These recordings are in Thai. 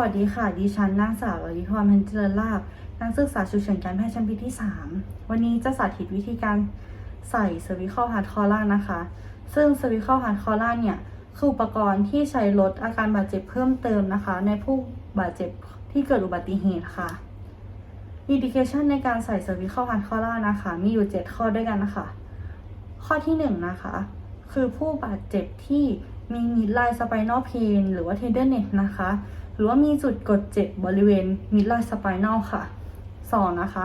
วัสดีค่ะ ดิฉันนางสาวอริพรพันเจริญลาภนักศึกษาฉุกเฉินการแพทย์ชั้นปีที่ 3 วันนี้จะสาธิตวิธีการใส่ cervical hard collar นะคะ ซึ่ง cervical hard collar เนี่ย คืออุปกรณ์ที่ใช้ลดอาการบาดเจ็บเพิ่มเติมนะคะ ในผู้บาดเจ็บที่เกิดอุบัติเหตุค่ะ indication ในการใส่ cervical hard collar นะคะ มีอยู่ 7 ข้อด้วยกันนะคะ ข้อที่ 1 นะคะ คือผู้บาดเจ็บที่มี midline spinal pain หรือว่า tenderness นะคะ รือว่ามีจุดกดเจ็บบริเวณ midline spinal ค่ะ 2 นะคะ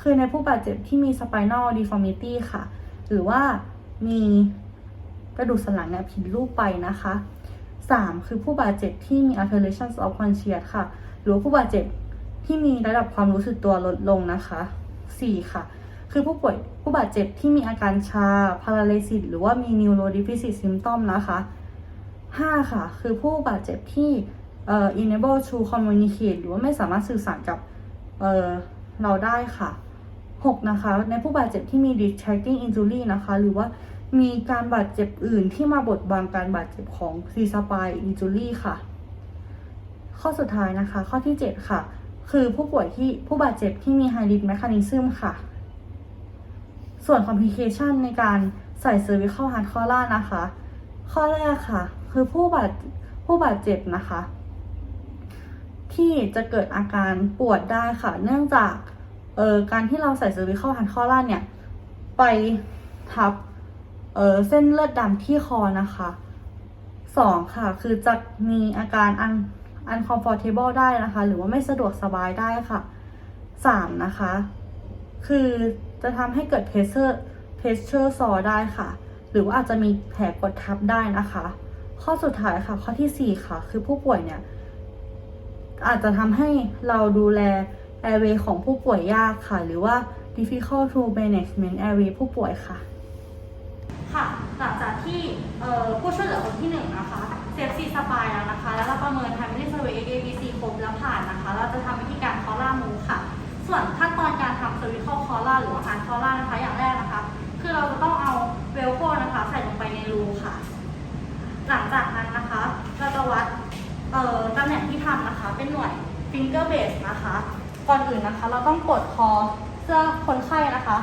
คือในผู้บาดเจ็บที่มี spinal deformity ค่ะ หรือว่ามีกระดูกสันหลังเนี่ยผิดรูปไปนะคะ 3 คือผู้บาดเจ็บที่มี alterations of conscious ค่ะ หรือผู้บาดเจ็บที่มีระดับความรู้สึกตัวลดลงนะคะ 4 ค่ะ คือผู้ป่วยผู้บาดเจ็บที่มีอาการชา paralysis หรือว่ามี neurodeficit symptom นะคะ 5 ค่ะ คือผู้บาดเจ็บที่ เอ่อ enable to communicate หรือว่าไม่สามารถสื่อสารกับเอ่อเราได้ค่ะ 6 นะคะ ในผู้บาดเจ็บที่มี distracting injury นะคะ หรือว่ามีการบาดเจ็บอื่นที่มาบดบังการบาดเจ็บของ C spine injury ค่ะ ข้อสุดท้ายนะคะ ข้อที่ 7 ค่ะ คือผู้ป่วยที่ผู้บาดเจ็บที่มี high risk mechanism ค่ะ ส่วน complication ในการใส่ cervical hard collar นะคะ ข้อแรกค่ะ คือผู้บาดผู้บาดเจ็บนะคะ ที่จะเกิดอาการปวดได้ค่ะ เนื่องจากเอ่อการที่เราใส่ cervical hard collar เนี่ย ไปทับเอ่อเส้นเลือดดำที่คอนะคะสองค่ะ คือจะมีอาการอัน uncomfortable ได้นะคะ หรือว่าไม่สะดวกสบายได้ค่ะสามนะคะ คือจะทำให้เกิด pressure pressure sore ได้ค่ะ หรือว่าอาจจะมีแผลกดทับได้นะคะ ข้อสุดท้ายค่ะ ข้อที่4ค่ะ คือผู้ป่วยเนี่ย อาจจะทำให้เราดูแล airway ของผู้ป่วยยากค่ะ หรือว่า difficult to management airway ผู้ป่วยค่ะ ค่ะ หลังจากที่ผู้ช่วยเหลือคนที่หนึ่งนะคะเซฟซีสปายแล้วนะคะ แล้วเราประเมิน Family Survey ABC ครบแล้วผ่านนะคะ เราจะทำวิธีการคอล่ามูค่ะ ส่วนขั้นตอนการทำ cervical collar หรือว่า hard collar นะคะ อย่างแรกนะคะ คือเราจะต้องเอาเวลโคนะคะ ใส่ลงไปในรูค่ะ หลังจากนั้นนะคะ เราจะวัด เอ่อตำแหน่งที่ทำนะคะ เป็นหน่วย finger base นะคะ ก่อนอื่นนะคะ เราต้องกดคอเสื้อคนไข้นะคะ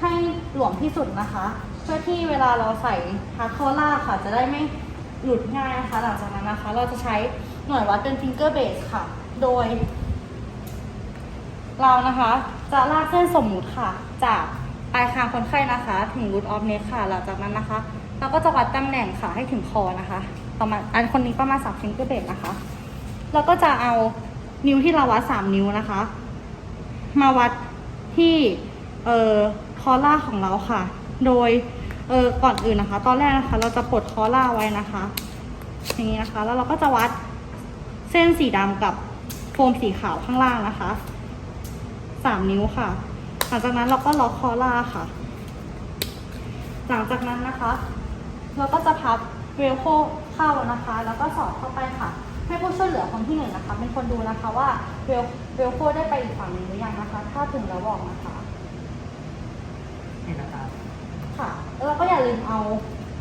ให้หลวมที่สุดนะคะ เพื่อที่เวลาเราใส่ฮาร์ดคอล่าค่ะ จะได้ไม่หลุดง่ายนะคะ หลังจากนั้นนะคะ เราจะใช้หน่วยวัดเป็น finger base ค่ะ โดย เรานะคะจะลากเส้นสมมุติค่ะ จากปลายคางคนไข้นะคะ ถึง root of neck ค่ะ หลังจากนั้นนะคะ เราก็จะวัดตำแหน่งค่ะให้ถึงคอนะคะ ประมาณอันคนนี้ประมาณ3 finger base นะคะเราก็จะเอานิ้วที่เราวัด3นิ้วนะคะ มาวัดที่เอ่อคอล่าของเราค่ะ โดยเอ่อก่อนอื่นนะคะ ตอนแรกนะคะ เราจะปลดคอล่าไว้นะคะอย่างนี้นะคะ แล้วเราก็จะวัดเส้นสีดำกับโฟมสีขาวข้างล่างนะคะสามนิ้วค่ะ หลังจากนั้นเราก็ล็อกคอล่าค่ะ หลังจากนั้นนะคะ เราก็จะพับ เวลโคเข้านะคะ แล้วก็สอดเข้าไปค่ะ ให้ผู้ช่วยเหลือคนที่หนึ่งนะคะ เป็นคนดูนะคะว่าเวลเวลโคได้ไปอีกฝั่งหนึ่งหรือยังนะคะ ถ้าถึงแล้วบอกนะคะเห็นนะครับค่ะ แล้วเราก็อย่าลืมเอา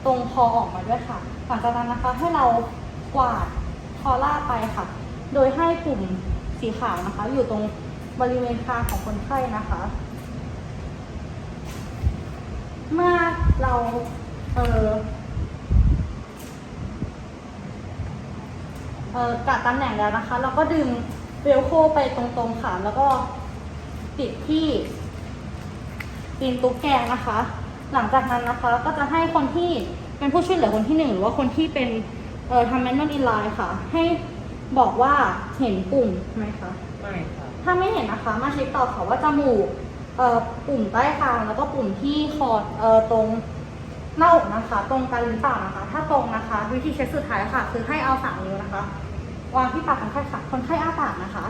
ตรงคอออกมาด้วยค่ะ หลังจากนั้นนะคะให้เรากวาดคอล่าไปค่ะ โดยให้ปุ่มสีขาวนะคะ อยู่ตรงบริเวณคางของคนไข้นะคะ เมื่อเราเออเออ กัดตำแหน่งแล้วนะคะ เราก็ดึงเวลโคไปตรงๆค่ะแล้วก็ปิดที่ตีนตุ๊กแกนะคะ หลังจากนั้นนะคะก็จะให้คนที่เป็นผู้ช่วยเหลือคนที่หนึ่งหรือว่าคนที่เป็นเอ่อทำแมนนวลอินไลน์ค่ะ ให้บอกว่าเห็นปุ่มไหมคะไม่ครับถ้าไม่เห็นนะคะ มาเช็คต่อค่ะว่าจมูกเอ่อปุ่มใต้คางแล้วก็ปุ่มที่คอเอ่อตรง หน้าอกนะคะ ตรงกันหรือเปล่านะคะ ถ้าตรงนะคะ วิธีเช็คสุดท้ายค่ะ คือให้เอาสามนิ้วนะคะ วางที่ปากคนไข้ค่ะคนไข้อ้าปากนะคะ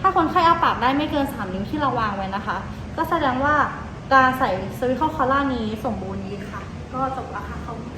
ถ้าคนไข้อ้าปากได้ไม่เกินสามนิ้วที่เราวางไว้นะคะ ก็แสดงว่าการใส่ cervical collar นี้สมบูรณ์ดีค่ะ ก็จบแล้วค่ะขอบคุณค่ะ